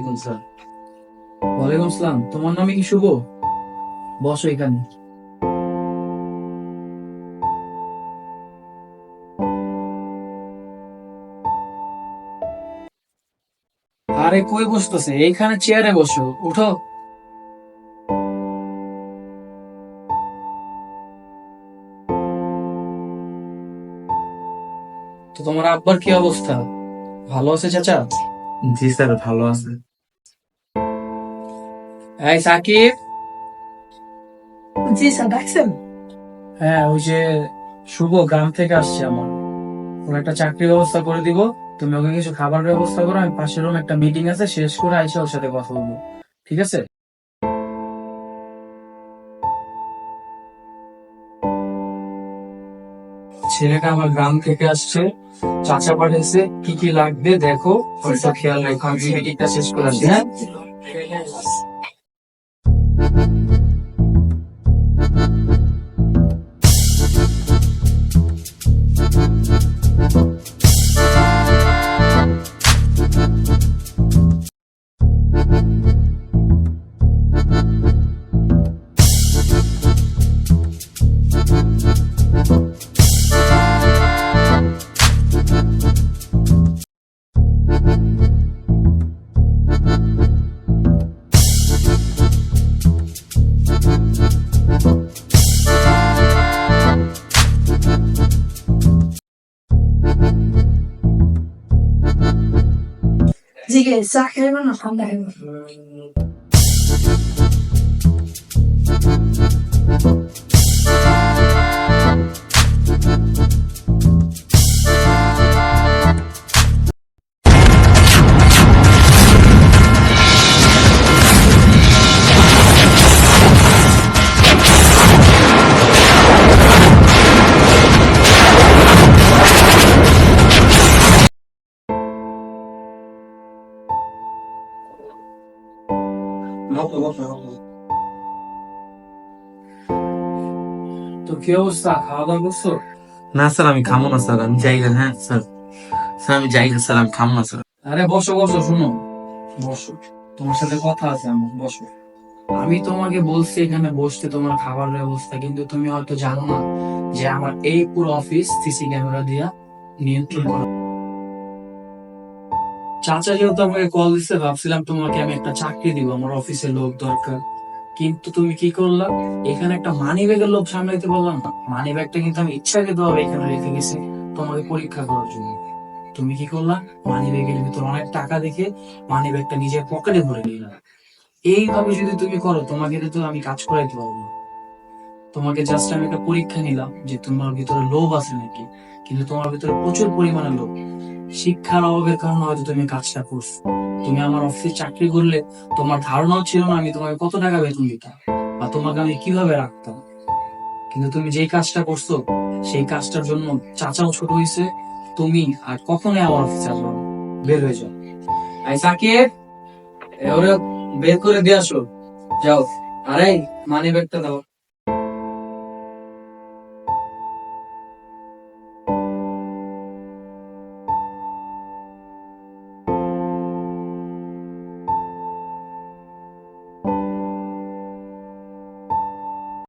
আলাইকুম স্যার। ওয়ালাইকুম আসসালাম। তোমার নামে কি শুভ? বসো এখানে। আরে, কই বসতেছে? এইখানে চেয়ারে বসো। উঠো। তো তোমার আব্বার কি অবস্থা? ভালো আছে চাচা? জি স্যার, ভালো আছে। এই সাকিব জি স্যার ডাকছেন? হ্যাঁ ওই যে শুভ গ্রাম থেকে আসছে আমার। ওর একটা চাকরির ব্যবস্থা করে দিব। তুমি ওকে কিছু খাবার ব্যবস্থা করো আমি পাশের রুম একটা মিটিং আছে শেষ করে আইসা ওর সাথে কথা বলব। ঠিক আছে? ছেলেটা আমার গ্রাম থেকে আসছে। চাচা পাঠিয়েছে কি কি লাগবে দেখো। ওইটা খেয়াল রেখো আমি মিটিংটা শেষ করে আসি হ্যাঁ? জি গে চা খাইবেন না ঠান্ডা তো কি অবস্থা খাওয়া দাওয়া করছ না স্যার আমি খামো না স্যার আমি যাই না হ্যাঁ স্যার। স্যার আমি যাই না স্যার আমি খামো না স্যার। আরে বসো বসো শুনো। বসো। তোমার সাথে কথা আছে আমার বসো। আমি তোমাকে বলছি এখানে বসতে তোমার খাবার ব্যবস্থা কিন্তু তুমি হয়তো জানো না যে আমার এই পুরো অফিস সিসি ক্যামেরা দিয়া নিয়ন্ত্রণ করা। চাচা যেহেতু আমাকে কল দিচ্ছে ভাবছিলাম তোমাকে আমি একটা চাকরি দিব, আমার অফিসে লোক দরকার। কিন্তু তুমি কি করলা? এখানে একটা মানি ব্যাগের লোক সামলাইতে বললাম না। মানি ব্যাগটা কিন্তু আমি ইচ্ছাকৃত ভাবে এখানে রেখে গেছি তোমাকে পরীক্ষা করার জন্য। তুমি কি করলা? মানি ব্যাগের ভিতর অনেক টাকা দেখে মানি ব্যাগটা নিজের পকেটে ভরে নিলাম এইভাবে যদি তুমি করো, তোমাকে তো আমি কাজ করাইতে পারব না। তোমাকে জাস্ট আমি একটা পরীক্ষা নিলাম যে তোমার ভিতরে লোভ আছে নাকি, কিন্তু তোমার ভিতরে প্রচুর পরিমাণে লোভ। শিক্ষার অভাবের কারণে হয়তো তুমি কাজটা করছ। তুমি আমার অফিসে চাকরি করলে তোমার ধারণাও ছিল না আমি তোমাকে কত টাকা বেতন দিতাম বা তোমাকে আমি কীভাবে রাখতাম। কিন্তু তুমি যেই কাজটা করছ, সেই কাজটার জন্য চাচাও ছোট হয়েছে, তুমি আর কখনোই আমার অফিসে আসবে। বের হয়ে যাও। আই সাকিব ওরে বের করে দিয়ে আসো। যাও। আরে মানি ব্যাগটা দাও।